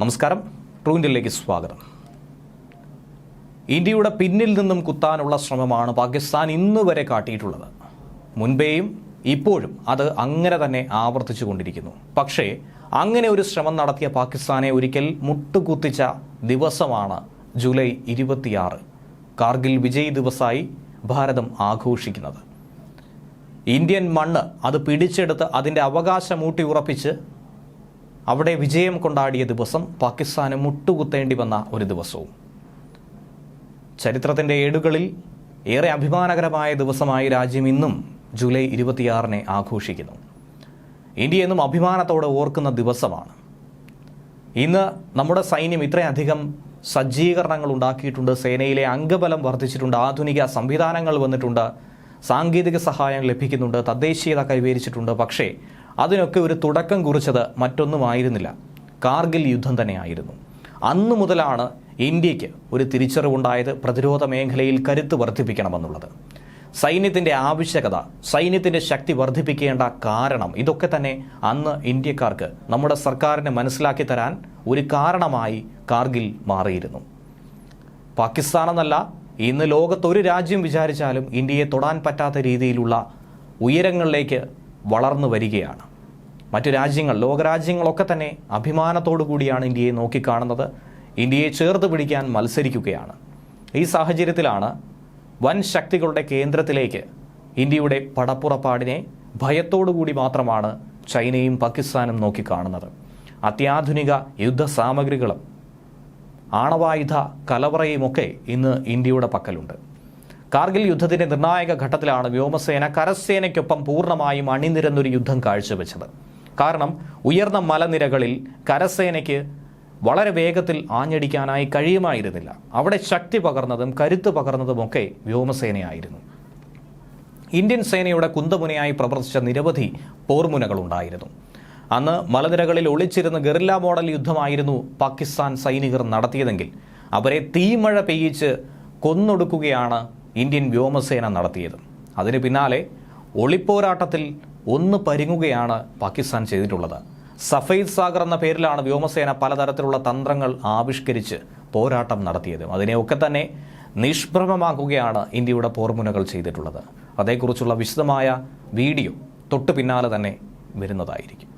നമസ്കാരം. ട്രൂൻഡിലേക്ക് സ്വാഗതം. ഇന്ത്യയുടെ പിന്നിൽ നിന്നും കുത്താനുള്ള ശ്രമമാണ് പാകിസ്ഥാൻ ഇന്ന് വരെ കാട്ടിയിട്ടുള്ളത്. മുൻപേയും ഇപ്പോഴും അത് അങ്ങനെ തന്നെ ആവർത്തിച്ചു കൊണ്ടിരിക്കുന്നു. പക്ഷേ അങ്ങനെ ഒരു ശ്രമം നടത്തിയ പാകിസ്ഥാനെ ഒരിക്കൽ മുട്ടുകുത്തിച്ച ദിവസമാണ് ജൂലൈ ഇരുപത്തിയാറ് കാർഗിൽ വിജയ് ദിവസമായി ഭാരതം ആഘോഷിക്കുന്നത്. ഇന്ത്യൻ മണ്ണ് അത് പിടിച്ചെടുത്ത് അതിന്റെ അവകാശം ഊട്ടി ഉറപ്പിച്ച് അവിടെ വിജയം കൊണ്ടാടിയ ദിവസം പാകിസ്ഥാന് മുട്ടുകുത്തേണ്ടി വന്ന ഒരു ദിവസവും. ചരിത്രത്തിന്റെ ഏടുകളിൽ ഏറെ അഭിമാനകരമായ ദിവസമായി രാജ്യം ഇന്നും ജൂലൈ ഇരുപത്തിയാറിനെ ആഘോഷിക്കുന്നു. ഇന്ത്യ എന്നും അഭിമാനത്തോടെ ഓർക്കുന്ന ദിവസമാണ്. ഇന്ന് നമ്മുടെ സൈന്യം ഇത്രയധികം സജ്ജീകരണങ്ങൾ ഉണ്ടാക്കിയിട്ടുണ്ട് സേനയിലെ അംഗബലം വർദ്ധിച്ചിട്ടുണ്ട് ആധുനിക സംവിധാനങ്ങൾ വന്നിട്ടുണ്ട് സാങ്കേതിക സഹായം ലഭിക്കുന്നുണ്ട് തദ്ദേശീയത കൈവരിച്ചിട്ടുണ്ട്. പക്ഷേ അതിനൊക്കെ ഒരു തുടക്കം കുറിച്ചത് മറ്റൊന്നുമായിരുന്നില്ല. കാർഗിൽ യുദ്ധം തന്നെയായിരുന്നു. അന്നു മുതലാണ് ഇന്ത്യയ്ക്ക് ഒരു തിരിച്ചറിവുണ്ടായത് പ്രതിരോധ മേഖലയിൽ കരുത്ത് വർദ്ധിപ്പിക്കണമെന്നുള്ളത്. സൈന്യത്തിന്റെ ആവശ്യകത സൈന്യത്തിന്റെ ശക്തി വർദ്ധിപ്പിക്കേണ്ട കാരണം ഇതൊക്കെ തന്നെ അന്ന് ഇന്ത്യക്കാർക്ക് നമ്മുടെ സർക്കാരിനെ മനസ്സിലാക്കി തരാൻ ഒരു കാരണമായി കാർഗിൽ മാറിയിരുന്നു. പാകിസ്ഥാനെന്നല്ല ഇന്ന് ലോകത്ത് ഒരു രാജ്യം വിചാരിച്ചാലും ഇന്ത്യയെ തൊടാൻ പറ്റാത്ത രീതിയിലുള്ള ഉയരങ്ങളിലേക്ക് വളർന്നു വരികയാണ്. മറ്റു രാജ്യങ്ങൾ ലോകരാജ്യങ്ങളൊക്കെ തന്നെ അഭിമാനത്തോടു കൂടിയാണ് ഇന്ത്യയെ നോക്കിക്കാണുന്നത്. ഇന്ത്യയെ ചേർത്ത് പിടിക്കാൻ മത്സരിക്കുകയാണ്. ഈ സാഹചര്യത്തിലാണ് വൻ ശക്തികളുടെ കേന്ദ്രത്തിലേക്ക് ഇന്ത്യയുടെ പടപ്പുറപ്പാടിനെ ഭയത്തോടുകൂടി മാത്രമാണ് ചൈനയും പാകിസ്ഥാനും നോക്കിക്കാണുന്നത്. അത്യാധുനിക യുദ്ധ സാമഗ്രികളും ആണവായുധ കലവറയുമൊക്കെ ഇന്ന് ഇന്ത്യയുടെ പക്കലുണ്ട്. കാർഗിൽ യുദ്ധത്തിന്റെ നിർണായക ഘട്ടത്തിലാണ് വ്യോമസേന കരസേനയ്ക്കൊപ്പം പൂർണമായും അണിനിരന്നൊരു യുദ്ധം കാഴ്ചവെച്ചത്. കാരണം ഉയർന്ന മലനിരകളിൽ കരസേനയ്ക്ക് വളരെ വേഗത്തിൽ ആഞ്ഞടിക്കാനായി കഴിയുമായിരുന്നില്ല. അവിടെ ശക്തി പകർന്നതും കരുത്ത് പകർന്നതുമൊക്കെ വ്യോമസേനയായിരുന്നു. ഇന്ത്യൻ സേനയുടെ കുന്തമുനയായി പ്രവർത്തിച്ച നിരവധി പോർമുനകളുണ്ടായിരുന്നു. അന്ന് മലനിരകളിൽ ഒളിച്ചിരുന്ന ഗറില്ല മോഡൽ യുദ്ധമായിരുന്നു പാകിസ്ഥാൻ സൈനികർ നടത്തിയതെങ്കിൽ അവരെ തീമഴ പെയ്യിച്ച് കൊന്നൊടുക്കുകയാണ് ഇന്ത്യൻ വ്യോമസേന നടത്തിയത്. അതിന് പിന്നാലെ ഒളിപ്പോരാട്ടത്തിൽ ഒന്ന് പരിങ്ങുകയാണ് പാകിസ്ഥാൻ ചെയ്തിട്ടുള്ളത്. സഫൈദ് സാഗർ എന്ന പേരിലാണ് വ്യോമസേന പലതരത്തിലുള്ള തന്ത്രങ്ങൾ ആവിഷ്കരിച്ച് പോരാട്ടം നടത്തിയത്. അതിനെയൊക്കെ തന്നെ നിഷ്പ്രഭമാക്കുകയാണ് ഇന്ത്യയുടെ പോർമുനകൾ ചെയ്തിട്ടുള്ളത്. അതേക്കുറിച്ചുള്ള വിശദമായ വീഡിയോ തൊട്ടു പിന്നാലെ തന്നെ വരുന്നതായിരിക്കും.